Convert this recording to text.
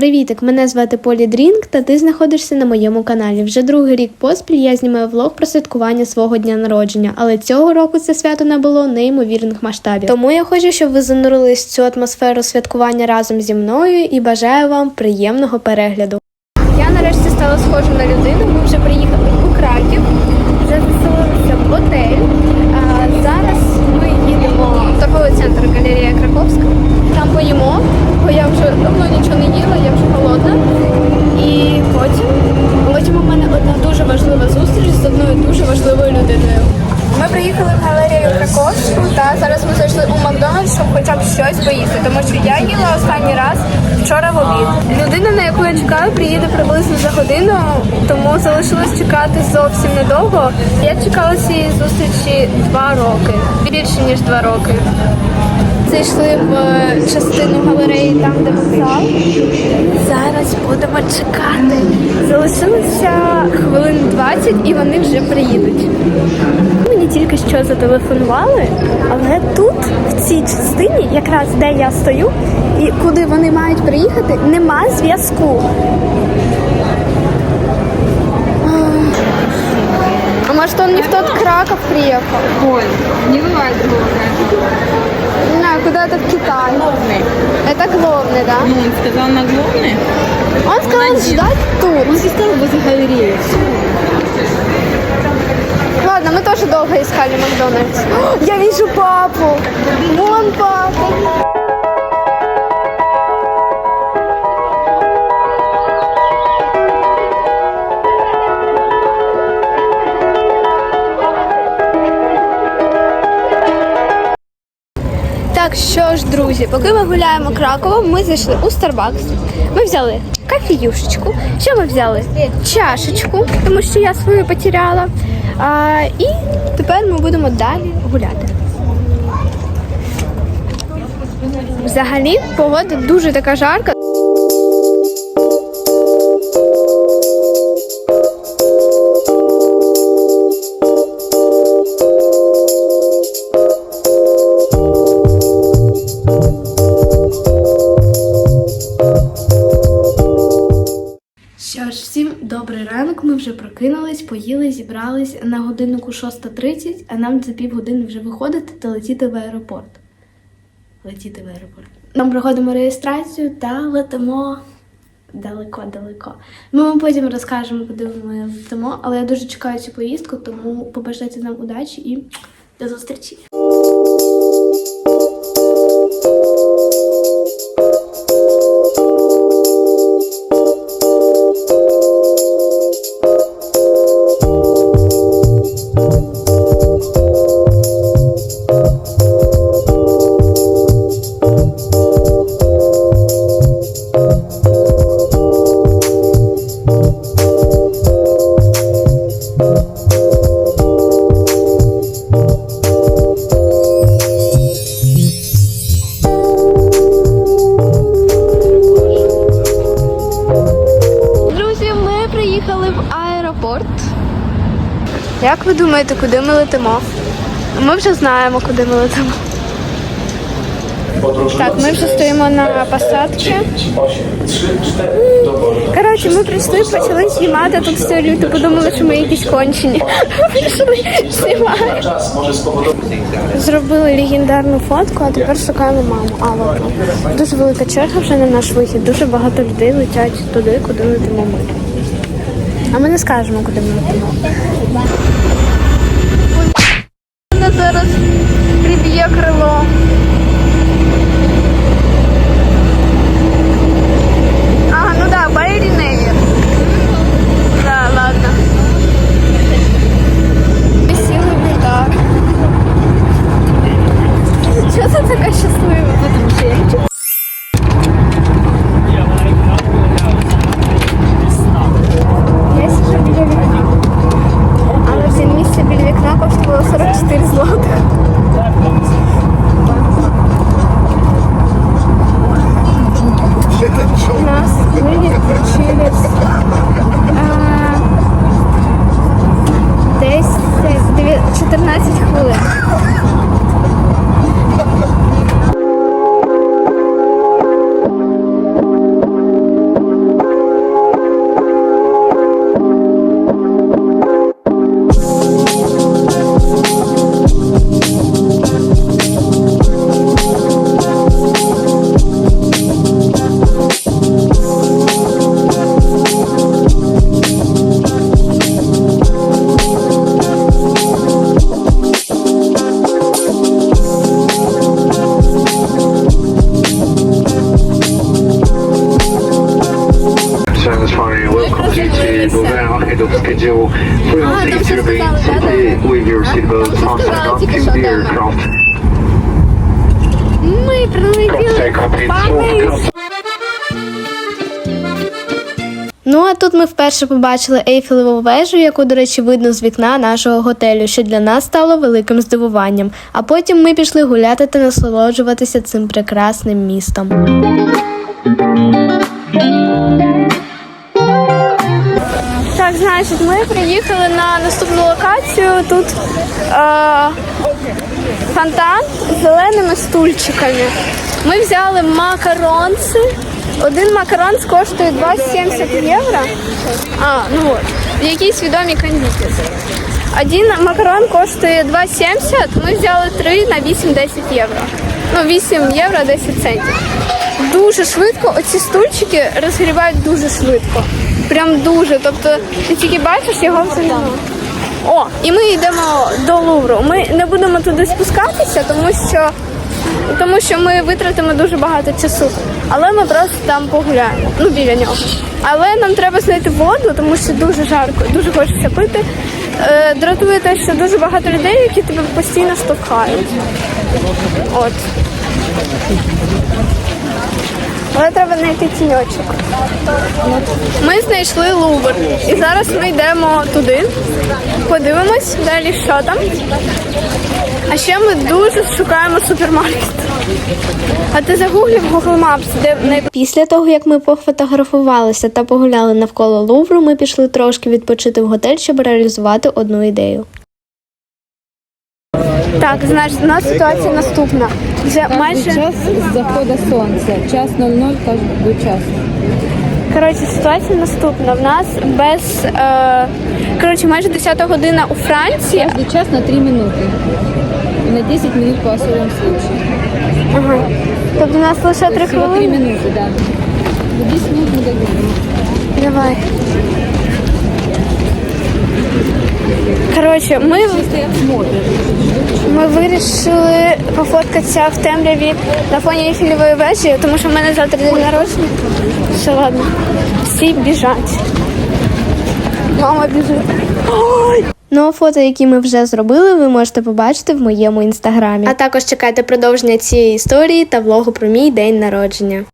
Привітик, мене звати Полі Дрінк, та ти знаходишся на моєму каналі. Вже другий рік поспіль я знімаю влог про святкування свого дня народження, але цього року це свято набуло неймовірних масштабів. Тому я хочу, щоб ви занурились в цю атмосферу святкування разом зі мною і бажаю вам приємного перегляду. Я нарешті стала схожа на людину. Ми вже приїхали у Краків, заселилися в готель. А зараз ми їдемо в торговий центр галерея Краковська. Там поїмо, щось поїсти, тому що я їла останній раз вчора в обід. Людина, на яку я чекаю, приїде приблизно за годину, тому залишилось чекати зовсім недовго. Я чекала цієї зустрічі два роки, більше ніж два роки. Зайшли в е, частину галереї, там де вокзал Зараз будемо чекати. Залишилося хвилин 20 і вони вже приїдуть. Мені тільки що зателефонували, але тут, в цій частині, якраз де я стою, і куди вони мають приїхати, нема зв'язку. А может он не в тот Краков приехал? Оль, не бывает другого варианта. Не знаю, куда-то в Китай. Главный. Это главный, да? Ну, он сказал на главный. Ждать тут. Он сказал возле галереи. Ладно, мы тоже долго искали Макдональдс. О, Я вижу папу. Вон папа. Так що ж, друзі, поки ми гуляємо Краковом, ми зайшли у Starbucks. Ми взяли кофеюшечку. Що ми взяли? Чашечку, тому що я свою потеряла. А, і тепер ми будемо далі гуляти. Взагалі погода дуже така жарка. Всім добрий ранок. Ми вже прокинулись, поїли, зібрались на годиннику 6.30, а нам за півгодини вже виходити та летіти в аеропорт. Летіти в аеропорт. Ми проходимо реєстрацію та летимо далеко-далеко. Ми вам потім розкажемо, куди ми летимо, але я дуже чекаю цю поїздку, тому побажайте нам удачі і до зустрічі. Як ви думаєте, куди ми летимо? Ми вже знаємо, куди ми летимо. Так, ми вже стоїмо на посадці. Коротше, ми прийшли, почали знімати тут все люди, подумали, що ми якісь кончені. Прийшли знімати. Зробили легендарну фотку, а тепер шукаємо маму. А дуже велика черга вже на наш вихід. Дуже багато людей летять туди, куди летимо ми. А ми не скажемо, куди ми летимо. 4 злотих. Нас нині включили десь 14. Fastened onto the. Ми прилетіли. Contact Ну а тут ми вперше побачили Ейфелеву вежу, яку, до речі, видно з вікна нашого готелю, що для нас стало великим здивуванням. А потім ми пішли гуляти та насолоджуватися цим прекрасним містом. Так, значить, ми приїхали на наступну локацію. Тут е, фонтан з зеленими стульчиками. Ми взяли макаронці. Один макарон коштує 2,70 євро. А, ну от, в якійсь відомій кондитерській. Один макарон коштує 2,70, ми взяли три на 8-10 євро. Ну, 8 євро 10 центів. Дуже швидко, оці стульчики розгрівають дуже швидко. Прям дуже. Тобто ти тільки бачиш його вже нема. О, і ми йдемо до Лувру. Ми не будемо туди спускатися, тому що тому що ми витратимо дуже багато часу. Але ми просто там погуляємо. Ну, біля нього. Але нам треба знайти воду, тому що дуже жарко, дуже хочеться пити. Е, дратує те, що дуже багато людей, які тебе постійно штовхають. От. Але треба знайти тіньочок. Ми знайшли Лувр. І зараз ми йдемо туди. Подивимось далі, що там. А ще ми дуже шукаємо супермаркет. А ти загуглив Google Maps, де най... Після того, як ми пофотографувалися та погуляли навколо Лувру, ми пішли трошки відпочити в готель, щоб реалізувати одну ідею. Так, значить, у нас ситуація наступна. Вже майже час з заходу сонця. Час 00 кожен час. коротше, ситуація наступна. В нас без е, коротше, майже 10 година у Франції. Каждый час на 3 минуты. И на 10 минут по особым случаям. Ага. Тобто у нас лише 3 Всего 3 хвилини. минуты, да. За 10 минут мы договорим. Давай. Коротше, ми, ми вирішили пофоткатися в темряві на фоні Ейфелевої вежі, тому що в мене завтра день народження. Все, ладно. Всі біжать. Мама біжить. Ой! Ну а фото, які ми вже зробили, ви можете побачити в моєму інстаграмі. А також чекайте продовження цієї історії та влогу про мій день народження.